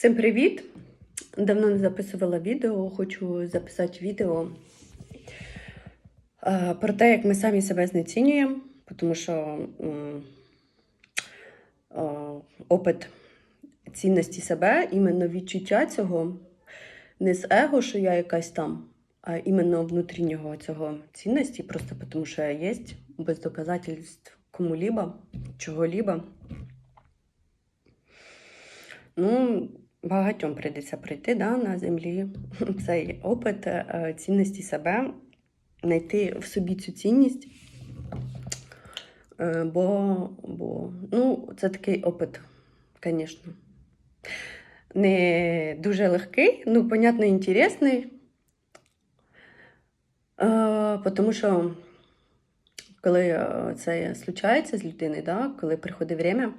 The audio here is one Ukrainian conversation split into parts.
Всім привіт! Давно не записувала відео. Хочу записати відео е, про те, як ми самі себе знецінюємо, тому що е, опит цінності себе, іменно відчуття цього, не з его, що я якась там, а іменно внутрішнього цього цінності, просто тому що я є, без доказательств кому-либо, чого-либо. Ну, багатьом прийдеться прийти да, на землі цей опит е, цінності себе, знайти в собі цю цінність. Е, Бо, бо ну, це такий опит, звісно. Не дуже легкий, ну, понятно, інтересний. Е, Тому що коли це случається з людиною, да, коли приходить время,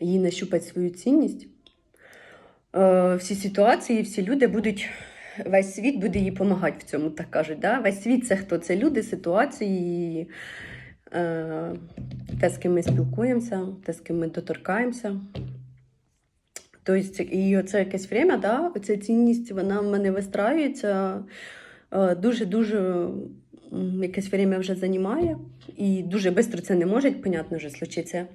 їй нащупати свою цінність. Е, Всі ситуації, всі люди будуть, весь світ буде їй допомагати в цьому, так кажуть. Да? Весь світ це хто? Це люди, ситуації, е, те, з ким ми спілкуємося, те, з ким ми доторкаємося. Тобто, і оце якесь время, да, оця цінність, вона в мене вистраюється е, дуже-дуже якесь время вже займає. І дуже швидко це не може, понятно, вже случиться.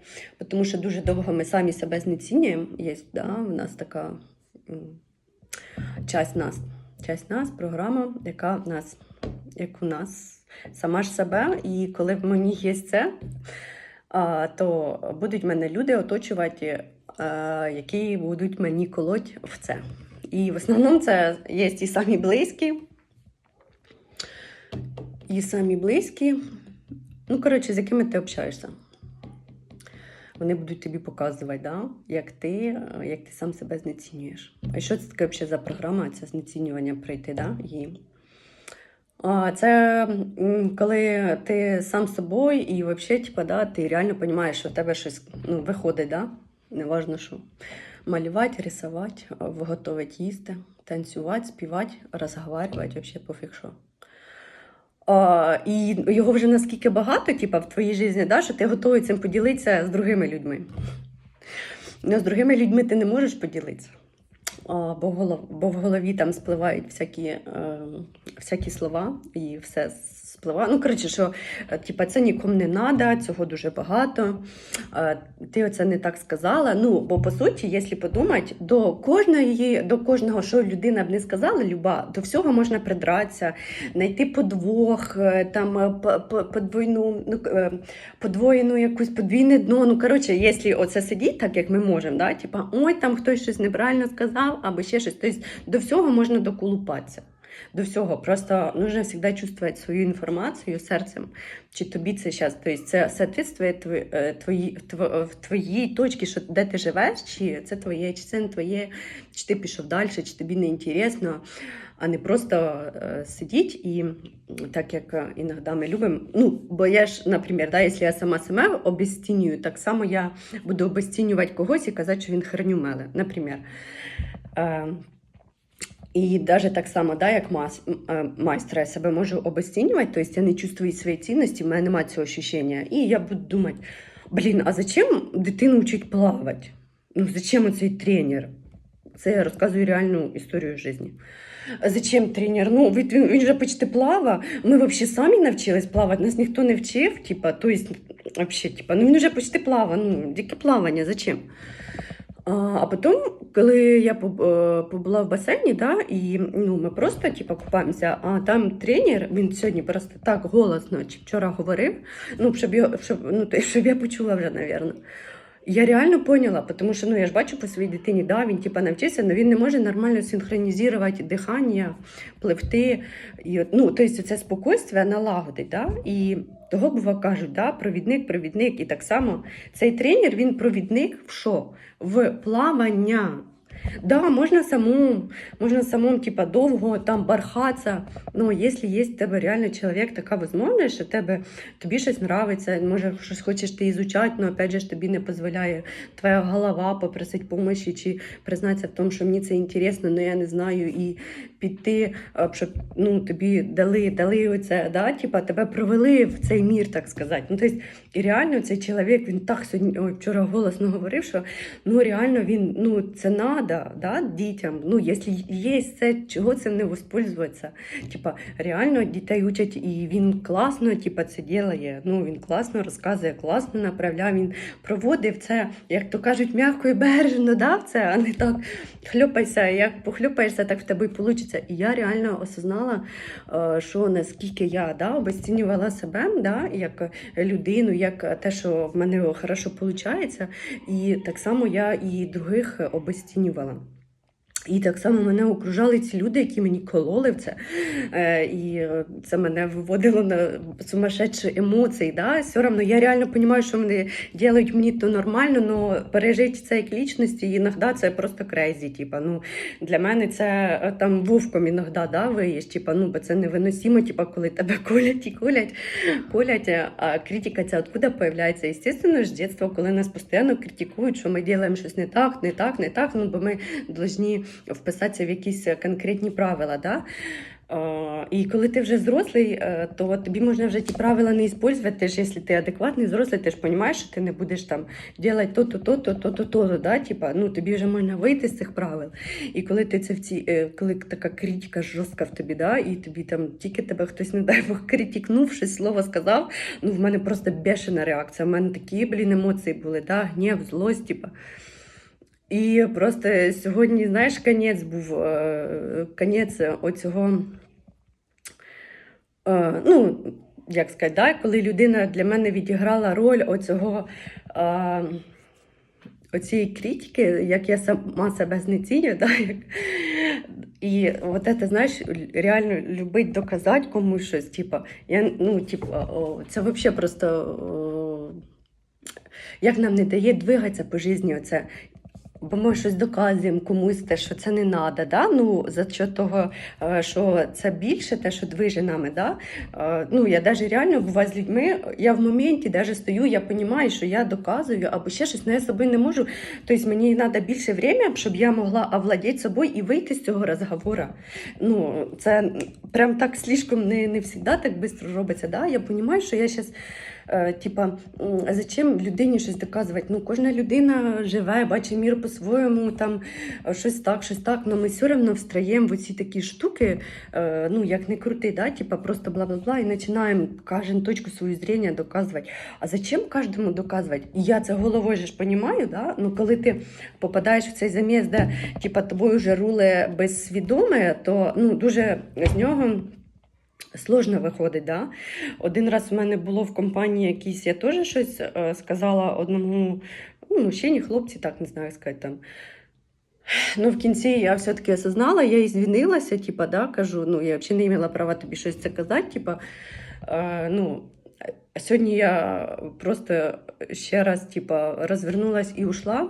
Тому що дуже довго ми самі себе знецінюємо. Є, да, в нас така часть нас, часть нас, програма, яка в нас, як у нас, сама ж себе. І коли в мені є це, то будуть мене люди оточувати, які будуть мені колоть в це. І в основному це є і самі близькі, і самі близькі, ну, коротше, з якими ти общаєшся. Вони будуть тобі показувати, да? як, ти, е, як ти сам себе знецінюєш. А що це таке взагалі за програма? Це знецінювання пройти, да? її. Це коли ти сам собою і взагалі, типа, да, ти реально розумієш, що в тебе щось ну, виходить, да? неважно що. Малювати, рисувати, виготовити їсти, танцювати, співати, розговорювати, взагалі пофіг що. І його вже наскільки багато, типа, в твоїй житті, да, що ти готовий цим поділитися з другими людьми. Ну, з другими людьми ти не можеш поділитися. Бо, в голові там спливають всякі, е, всякі слова і все спливає. Ну, коротше, що е, типа, це нікому не треба, цього дуже багато. Е, ти оце не так сказала. Ну, бо по суті, якщо подумати, до кожної, до кожного, що людина б не сказала, люба, до всього можна придратися, знайти подвох, е, там по- по- подвійну, ну, подвоєну якусь подвійне дно. Ну, коротше, якщо оце сидіть так, як ми можемо, да? типа, ой, там хтось щось неправильно сказав, або ще щось. Тобто до всього можна доколупатися. До всього. Просто нужно завжди чувствувати свою інформацію серцем. Чи тобі це зараз, тобто це соответствує е, твої, в твоїй точці, що де ти живеш, чи це твоє, чи це не твоє, чи ти пішов далі, чи тобі не інтересно, а не просто е, сидіть і так як е, іноді ми любимо. Ну, бо я ж, наприклад, да, якщо я сама себе обесцінюю, так само я буду обесцінювати когось і казати, що він херню меле, наприклад. Е, і навіть так само, да, як мас, е, майстра, я себе можу обесцінювати, тобто я не чувствую свої цінності, в мене немає цього ощущення. І я буду думати, блін, а зачем дитину вчить плавати? Ну, зачем оцей тренер? Це я розказую реальну історію житті. Зачем тренер? Ну, він, він, він же почти плавав. Ми взагалі самі навчились плавати, нас ніхто не вчив, типа, то есть, типа, ну він вже почти плавав, ну, яке плавання, зачем? А, потім, коли я е, побула в басейні, да, і ну, ми просто типу, купаємося, а там тренер, він сьогодні просто так голосно чи вчора говорив, ну, щоб, його, щоб, ну, щоб я почула вже, напевно. Я реально поняла, тому що ну, я ж бачу по своїй дитині, да, він типа, навчився, але він не може нормально синхронізувати дихання, пливти. І, ну, тобто це спокійствие налагодить. Да? І того бува кажуть, да, провідник, провідник. І так само цей тренер він провідник в що? В плавання. Да, можна самому, можна самому типа, довго там бархатися. Ну, якщо є в тебе реально чоловік, така можливість, що тебе, тобі щось подобається, може щось хочеш ти ізучати, але опять же тобі не дозволяє твоя голова попросити допомоги чи признатися в тому, що мені це інтересно, але я не знаю, і піти, е, щоб ну, тобі дали, дали оце, да, типа, тебе провели в цей мір, так сказати. Ну, тобто, і реально цей чоловік, він так сьогодні ой, вчора голосно говорив, що ну реально він ну це надо да, дітям. Ну, якщо є це, чого цим не воспользуватися? Типа, реально дітей учать, і він класно, типа, це ділає. Ну він класно розказує, класно направляє. Він проводив це, як то кажуть, м'яко і бережно дав це, а не так хльопайся. Як похльопаєшся, так в тебе вийде. І я реально осознала, е, що наскільки я да, обесцінювала себе да, як людину, як те, що в мене хорошо виходить. І так само я і других обесцінювала. І так само мене окружали ці люди, які мені кололи в це. Е, і е, це мене виводило на сумасшедші емоції. Да? Все одно я реально розумію, що вони роблять мені то нормально, але пережити це як лічності, іноді це просто крейзі. Типа, ну, для мене це е, там вовком іноді да, виїш, типа, ну, бо це невиносимо, типа, коли тебе колять і колять, колять. А критика ця откуда появляється? Естественно, ж дитинства, коли нас постійно критикують, що ми робимо щось не так, не так, не так, ну, бо ми повинні вписатися в якісь конкретні правила. Да? Е, І коли ти вже зрослий, е, то тобі можна вже ті правила не використовувати. Ти ж, якщо ти адекватний, зрослий, ти ж розумієш, що ти не будеш там робити то-то, то-то, то-то, то-то, да? Типа, ну, тобі вже можна вийти з цих правил. І коли ти це в ці, е, коли така критика жорстка в тобі, да? і тобі там тільки тебе хтось, не дай Бог, критикнув, щось слово сказав, ну в мене просто бешена реакція. У мене такі, блін, емоції були, да? гнів, злость, типа. І просто сьогодні, знаєш, конець був е, конець оцього. е, Ну, як сказати, да, коли людина для мене відіграла роль оцього. е, Оцієї критики, як я сама себе знецінюю, да, і от це, знаєш, реально любить доказати комусь щось. Типа, я, ну, типа, це взагалі просто як нам не дає двигатися по житті оце. Бо ми щось доказуємо комусь те, що це не треба, да? ну, за що того, е, що це більше, те, що движе нами. Да? Е, Ну, я навіть реально буваю з людьми, я в моменті навіть стою, я розумію, що я доказую або ще щось, але я собою не можу. Тобто мені треба більше время, щоб я могла овладіти собою і вийти з цього розговору. Ну, це прям так слишком не, не завжди так швидко робиться. Да? Я розумію, що я зараз. Е, Типа, зачем людині щось доказувати? Ну, кожна людина живе, бачить мір по-своєму, там е, щось так, щось так. але ми все одно встаємо в оці такі штуки, е, ну як не крути, да? типа просто бла-бла-бла, і починаємо кожен точку свою зрення доказувати. А зачем кожному доказувати? Я це головою ж розумію, да? ну коли ти попадаєш в цей заміс, де типа тобою вже руле безсвідоме, то ну дуже з нього. Сложно виходить, да? Один раз у мене було в компанії якісь, я теж щось е, сказала одному ну, мужчині, хлопці, так не знаю сказати там. Ну, в кінці я все-таки осознала, я і звінилася, типа, да, кажу, ну, я взагалі не мала права тобі щось це казати, типа, е, ну, сьогодні я просто ще раз, типа, розвернулась і ушла.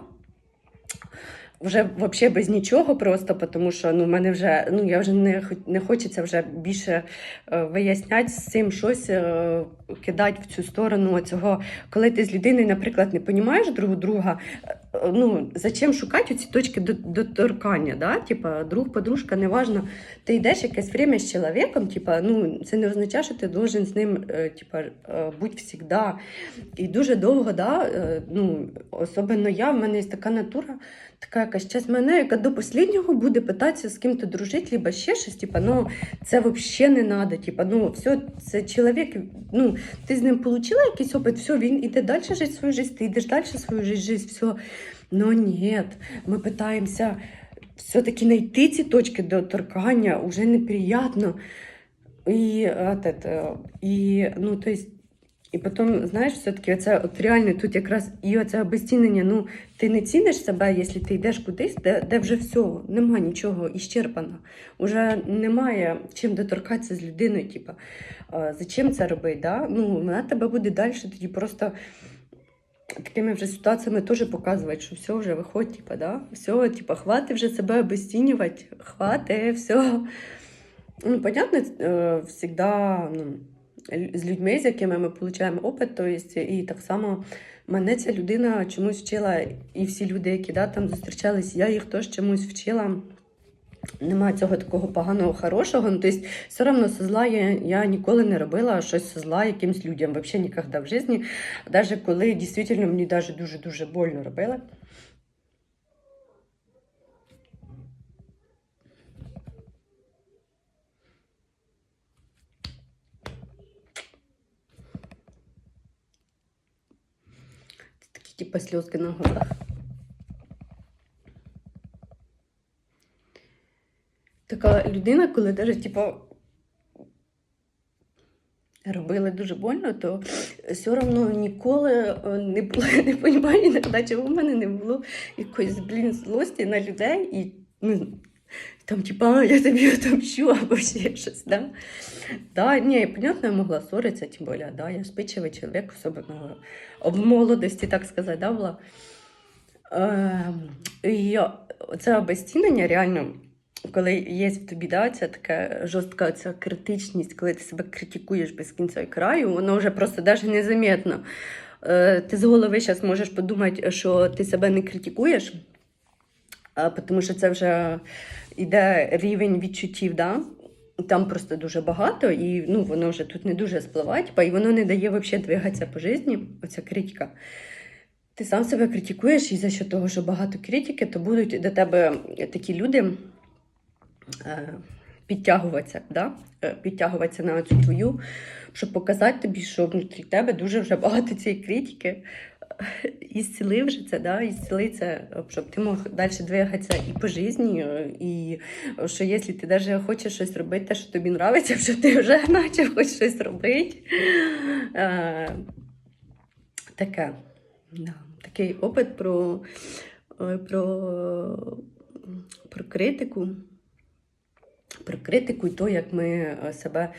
Вже взагалі без нічого, просто тому що ну, мене вже ну я вже не не хочеться вже більше е, виясняти з цим щось е, кидати в цю сторону цього. Коли ти з людиною, наприклад, не розумієш друг друга, ну зачем шукати ці точки доторкання? Да? Типа друг, подружка, неважно. Ти йдеш якесь время з чоловіком, типа, ну це не означає, що ти должен з ним е, типа, е, бути завжди. І дуже довго, да, е, ну, особливо я, в мене є така натура така якась часть мене, яка до останнього буде питатися з ким-то дружити, либо ще щось. Типа, ну це взагалі не треба. Типа, ну все, це чоловік. Ну, ти з ним отримала якийсь опит, все, він іде далі жити свою життя, ти йдеш далі свою життя, все. Ну ні, ми питаємося все-таки знайти ці точки доторкання вже неприємно. І, от ну, то есть, і потім, знаєш, все-таки оце от реально тут якраз і оце обезцінення, ну, ти не ціниш себе, якщо ти йдеш кудись, де, де вже все, нема нічого іщерпано. Уже немає чим доторкатися з людиною. Типу, зачем це робити? Да? Ну, вона тебе буде далі тоді просто такими вже ситуаціями теж показувати, що все вже виходить, типу, да? все, типу, хвати вже себе обезцінювати, хвати, все. Ну, понятно, е, всегда, ну, з людьми, з якими ми отримуємо опит, то есть, і так само мене ця людина чомусь вчила, і всі люди, які да, там зустрічались, я їх теж чомусь вчила. Немає цього такого поганого, хорошого. Ну, тобто, все одно со зла я, я ніколи не робила щось со зла якимсь людям. Взагалі ніколи в житті. Навіть коли дійсно мені дуже-дуже больно робили. Це такі типу сльозки на глазах. Така людина, коли навіть, типу, робили дуже больно, то все одно ніколи е, не було, я не розумію чому в мене не було якоїсь, блін, злості на людей і ну, там, типа, я тобі отомщу або ще щось, да? Да, ні, понятно, я могла ссоритися, тим більше, да, я спичевий чоловік, особливо в молодості, так сказати, да, була. Е, і це обезцінення реально коли є в тобі да, ця така жорстка ця критичність, коли ти себе критикуєш без кінця і краю, воно вже просто навіть незаметно. Е, Ти з голови зараз можеш подумати, що ти себе не критикуєш, тому що це вже йде рівень відчуттів. Да? Там просто дуже багато, і ну, воно вже тут не дуже спливає, і воно не дає взагалі двигатися по житті, оця критика. Ти сам себе критикуєш, і за що того, що багато критики, то будуть до тебе такі люди підтягуватися, да? е, підтягуватися на цю твою, щоб показати тобі, що внутрі тебе дуже вже багато цієї критики. І зціли вже це, да? і зціли це, щоб ти мог далі двигатися і по житті, і що якщо ти навіть хочеш щось робити, те, що тобі подобається, що ти вже почав хоч щось робити. Е, таке. Да. Такий опит про, е, про, про критику критику і то, як ми е, себе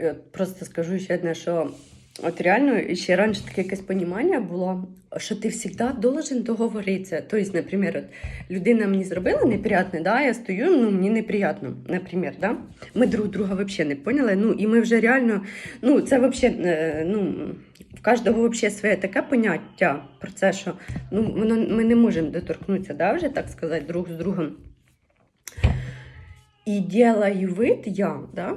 е, просто скажу ще одне, що от реально ще раніше таке якесь понімання було, що ти завжди должен договоритися. Тобто, наприклад, людина мені зробила неприятне, да, я стою, ну мені неприятно, наприклад, да? ми друг друга взагалі не поняли. Ну і ми вже реально, ну це взагалі, е, ну. В кожного взагалі своє таке поняття про це, що ну, воно, ми не можемо доторкнутися, да, вже, так сказати, друг з другом. І делаю вид я, да,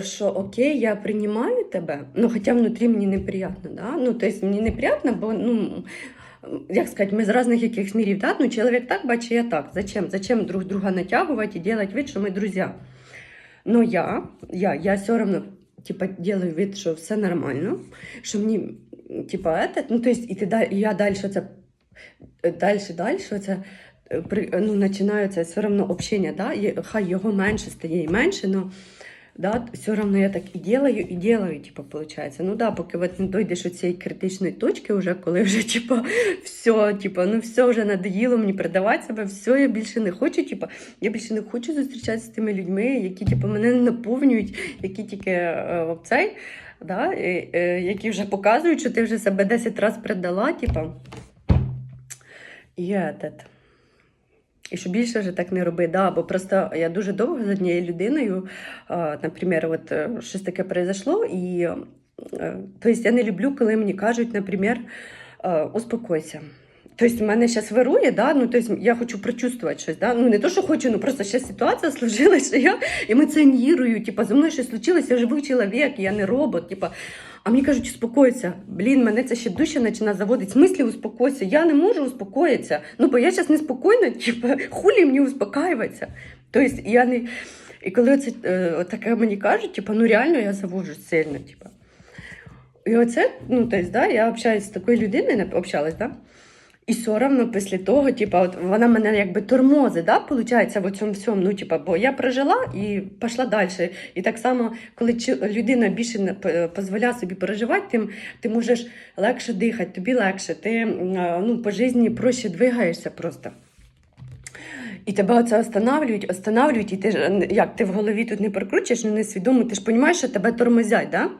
що окей, я приймаю тебе, ну хоча внутрі мені неприємно, да? ну тобто мені неприємно, бо ну. Як сказати, ми з різних якихось мірів, да? ну, чоловік так бачить, я так. Зачем? Зачем друг друга натягувати і робити вид, що ми друзі? Но я, я, я все одно типа, вид, що все нормально, що мені, типа, ну, то есть, і ти, я далі це, далі, далі, це, ну, починається все одно общення, да? і хай його менше стає і менше, но да, все одно я так і делаю, і делаю, типа, получается. Ну да, поки от не дойдеш до цієї критичної точки, вже, коли вже, типа, все, типа, ну все вже надоїло мені продавати себе, все, я більше не хочу, типа, я більше не хочу зустрічатися з тими людьми, які, типа, мене наповнюють, які тільки е, цей, да, е, е, які вже показують, що ти вже себе 10 разів предала, типа. І этот. І що більше вже так не роби, да, бо просто я дуже довго з однією людиною, наприклад, от е, щось таке произошло, і тобто я не люблю, коли мені кажуть, наприклад, е, успокойся. Тобто, в мене зараз вирує, да? ну, тобто, я хочу прочувствувати щось. Да? Ну, не то, що хочу, ну просто ще ситуація сложилась, що я емоціонірую, типу, зі мною щось случилось, я живий чоловік, я не робот. Типу. А мені кажуть, успокойся. Блін, мене це ще дужче починає заводити. Смислі успокойся. Я не можу успокоїтися. Ну, бо я зараз неспокійна, типу, хулі мені успокаюватися. Тобто, я не... І коли це е, таке мені кажуть, типу, ну реально я завожусь сильно. Типу. І оце, ну, тобто, да, я общаюсь з такою людиною, общалась, да? І одно після того, типа, от вона мене якби тормозить, да, виходить, в цьому всьому. Ну, типа, бо я прожила і пішла далі. І так само, коли людина більше дозволяє собі переживати, тим ти можеш легше дихати, тобі легше, ти ну, по житті проще двигаєшся просто. І тебе оце останавлюють, останавлюють, і ти ж як ти в голові тут не прокручуєш, ну несвідомо, ти ж розумієш, що тебе тормозять, да?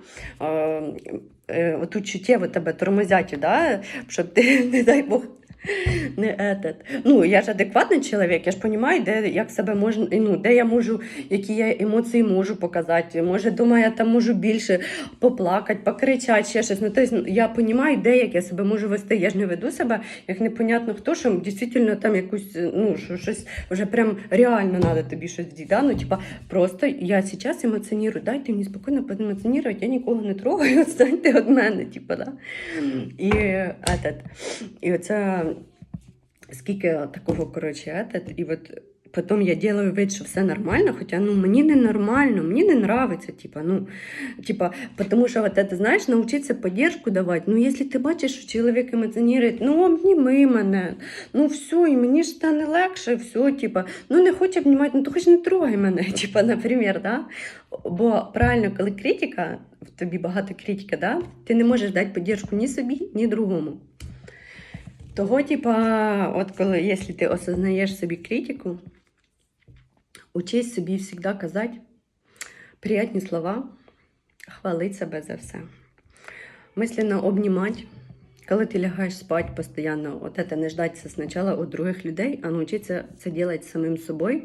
Е, отут чуттєво тебе тормозять, да? щоб ти, не дай Бог, Не этот. Ну, я ж адекватний чоловік, я ж розумію, де як себе можна, ну, де я можу, які я емоції можу показати. Може, думаю, я там можу більше поплакати, покричати, ще щось. Ну, тобто, я розумію, де як я себе можу вести. Я ж не веду себе, як непонятно хто, що дійсно там якусь, ну, що, щось вже прям реально треба тобі щось діти. Да? Ну, типа, просто я зараз емоціоную, дайте мені спокійно поемоціонувати, я нікого не трогаю, відстаньте від мене, типа, да? І, этот, і оце скільки такого, коротше, этот, і от потім я делаю вид, що все нормально, хоча ну, мені не нормально, мені не нравиться, типа, ну, типа, тому що от, это, знаєш, навчитися поддержку давати. Ну, якщо ти бачиш, що чоловік емоціонує, ну, обніми мене, ну, все, і мені ж стане легше, все, типа, ну, не хоче обнімати, ну, то хоч не трогай мене, типа, наприклад, да? Бо правильно, коли критика, в тобі багато критики, да? ти не можеш дати поддержку ні собі, ні другому. Того, типа, от коли, якщо ти осознаєш собі критику, учись собі завжди казати приятні слова, хвалити себе за все. Мисленно обнімати. Коли ти лягаєш спати постійно, от це не ждатися спочатку від других людей, а навчитися це робити самим собою.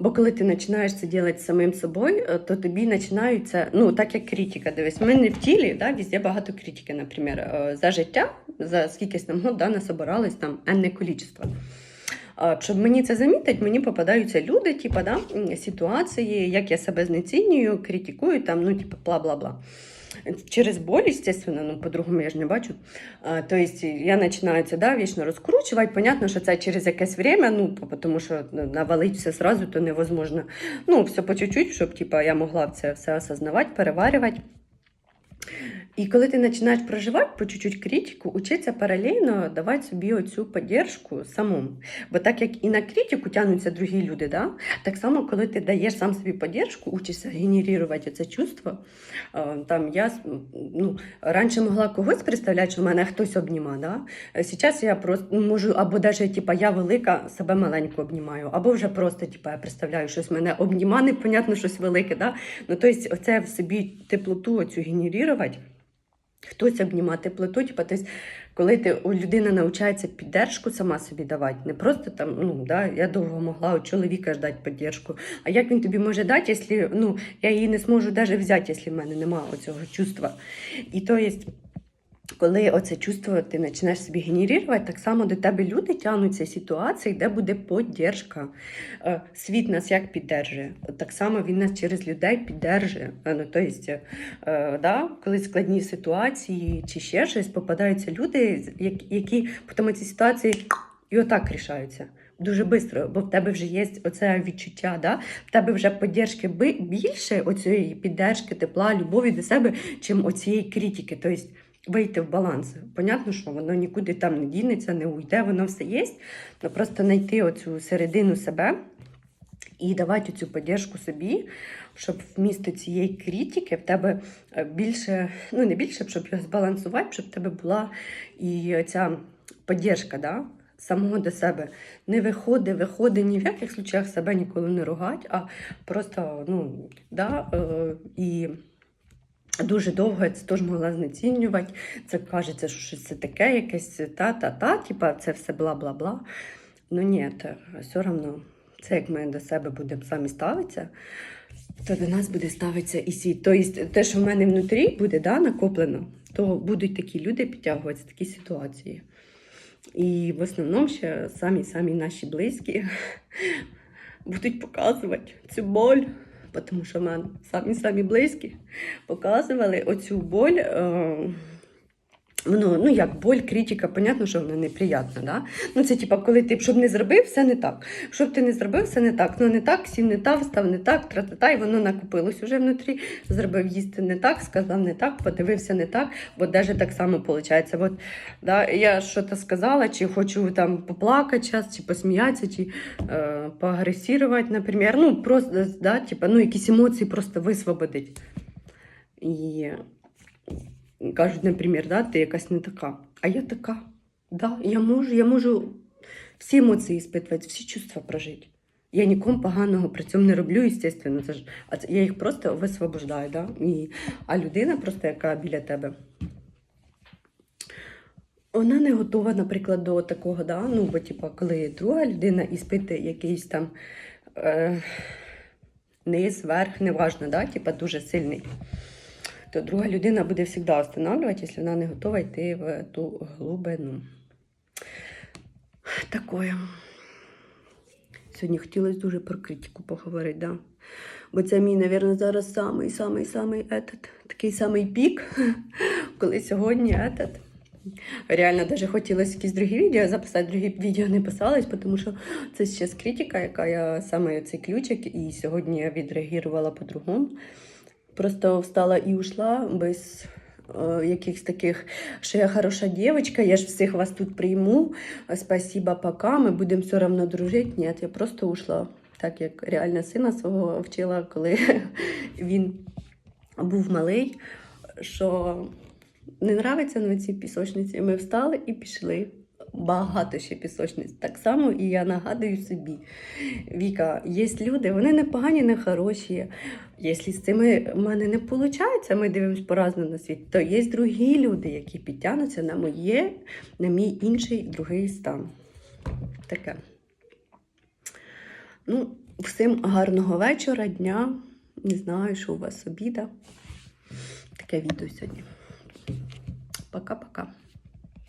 Бо коли ти починаєш це робити самим собою, е, то тобі починаються, ну так як критика. Дивись, ми не в тілі, да, везде багато критики, наприклад, Е, за життя, за скількись там год да, насобирались там енне количество. Щоб мені це замітити, мені попадаються люди, типа, да, ситуації, як я себе знецінюю, критикую, там, ну, типа, бла-бла-бла. Через боль, естественно, ну, по-другому я ж не бачу. А, то есть я починаю це да, вічно розкручувати. Понятно, що це через якесь время, ну, тому що ну, навалить все сразу, то невозможно. Ну, все по чуть-чуть, щоб типа, я могла це все осознавати, переварювати. І коли ти починаєш проживати по чуть-чуть критику, учиться паралельно давати собі оцю підтримку самому. Бо так як і на критику тягнуться другі люди, да? так само, коли ти даєш сам собі підтримку, учишся генерувати це чувство. Там я ну, раніше могла когось представляти, що мене хтось обніма. Да? Зараз я просто можу, або навіть типа, я велика, себе маленьку обнімаю, або вже просто типа, я представляю, щось мене обніма, непонятно щось велике. Да? Ну, тобто, оце в собі теплоту оцю генерувати. Хтось обнімати плиту, типу, тобто, коли ти людина навчається піддержку сама собі давати, не просто там, ну да, я довго могла у чоловіка ждати піддержку. А як він тобі може дати, якщо ну, я її не зможу навіть взяти, якщо в мене немає оцього чувства. І то є, коли оце чувство ти починаєш собі генерувати, так само до тебе люди тягнуться ситуації, де буде піддержка. Е, Світ нас як піддержує. Так само він нас через людей піддержує. Е, Ну, тобто, е, да, коли складні ситуації чи ще щось, попадаються люди, які- потім ці ситуації і отак рішаються. Дуже швидко, бо в тебе вже є оце відчуття, да? в тебе вже би- більше оцієї піддержки, тепла, любові до себе, чим оцієї критики. Тобто вийти в баланс. Понятно, що воно нікуди там не дінеться, не уйде, воно все є. Ну просто знайти оцю середину себе і давати цю підтримку собі, щоб вмісто цієї критики в тебе е, більше, ну не більше, щоб його збалансувати, щоб в тебе була і ця підтримка, да? самого до себе. Не виходить, виходить ні в яких случаях себе ніколи не ругать, а просто, ну, да, е, і дуже довго я це теж могла знецінювати. Це кажеться, що щось це таке, якесь та-та-та, типа це все бла-бла-бла. Ну ні, це все одно, це як ми до себе будемо самі ставитися, то до нас буде ставитися і світ. Тобто те, що в мене внутрі буде да, накоплено, то будуть такі люди підтягуватися, такі ситуації. І в основному ще самі-самі наші близькі будуть показувати цю боль, тому що в мене самі-самі близькі показували оцю боль. Воно, ну як боль, критика, понятно, що вона неприятна, да? Ну це типа, коли ти щоб не зробив, все не так. Щоб ти не зробив, все не так. Ну не так, сів не так, став не так, тра-та-та, і воно накопилось уже внутрі. Зробив їсти не так, сказав не так, подивився не так, бо навіть так само виходить. От, да, я щось сказала, чи хочу там поплакати час, чи посміятися, чи е, поагресувати, наприклад. Ну, просто да, типа, ну, якісь емоції просто висвободить. І кажуть, наприклад, да, ти якась не така. А я така. Да, я можу, я можу всі емоції спитувати, всі чувства прожити. Я нікому поганого при цьому не роблю, звісно. Це ж, а це, я їх просто висвобождаю. Да? І, а людина, просто яка біля тебе, вона не готова, наприклад, до такого, да? ну, бо, типу, коли друга людина іспитує якийсь там е, низ, верх, неважно, да? типу, дуже сильний, то друга людина буде завжди останавливати, якщо вона не готова йти в ту глибину. Такое. Сьогодні хотілося дуже про критику поговорити, да? Бо це мій, мабуть, зараз самий, самий, самий етат, такий самий пік, коли сьогодні етат. Реально, даже хотілося якісь другі відео записати, другі відео не писались, тому що це ще з критика, яка я саме цей ключик, і сьогодні я відреагувала по-другому. Просто встала і ушла без е, якихось таких, що я хороша дівчинка, я ж всіх вас тут прийму. Спасибо, пока, ми будемо все одно дружити. Ні, я просто ушла. Так як реально сина свого вчила, коли він був малий, що не нравиться на цій пісочниці. Ми встали і пішли. Багато ще пісочниць. Так само і я нагадую собі. Віка, є люди, вони не погані, не хороші. Якщо з цими в мене не виходить, ми дивимося по-разному на світ, то є другі люди, які підтягнуться на моє, на мій інший другий стан. Таке. Ну, всім гарного вечора, дня. Не знаю, що у вас обіда. Таке відео сьогодні. Пока-пока.